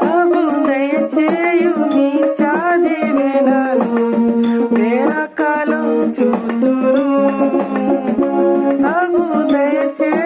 ప్రభు దయచేయు నీ చాదివేనను. వేరకాలం చూతురు. ప్రభు దయచేయు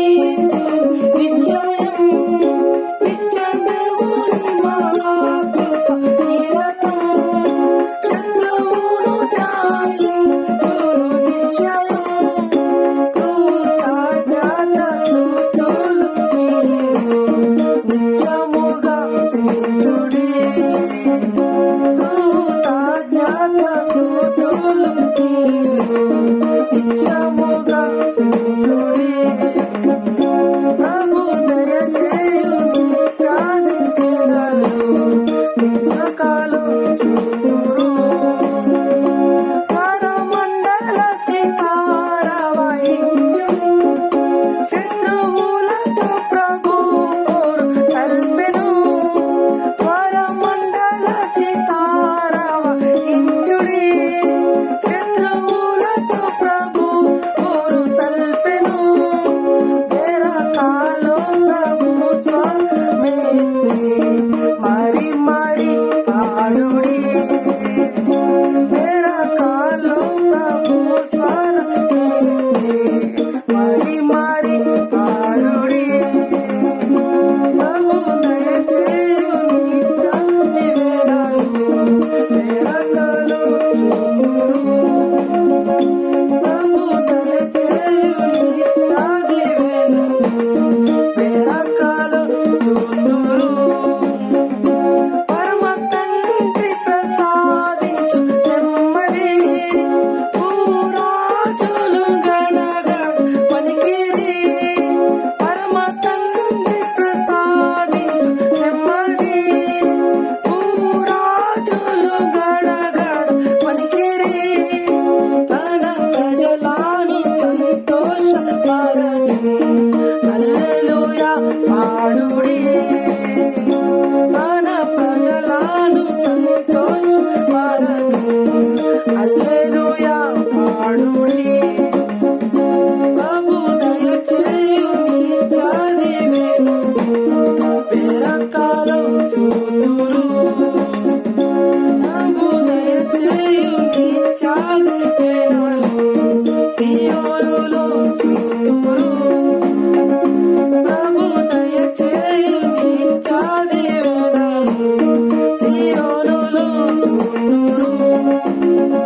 பாடுடே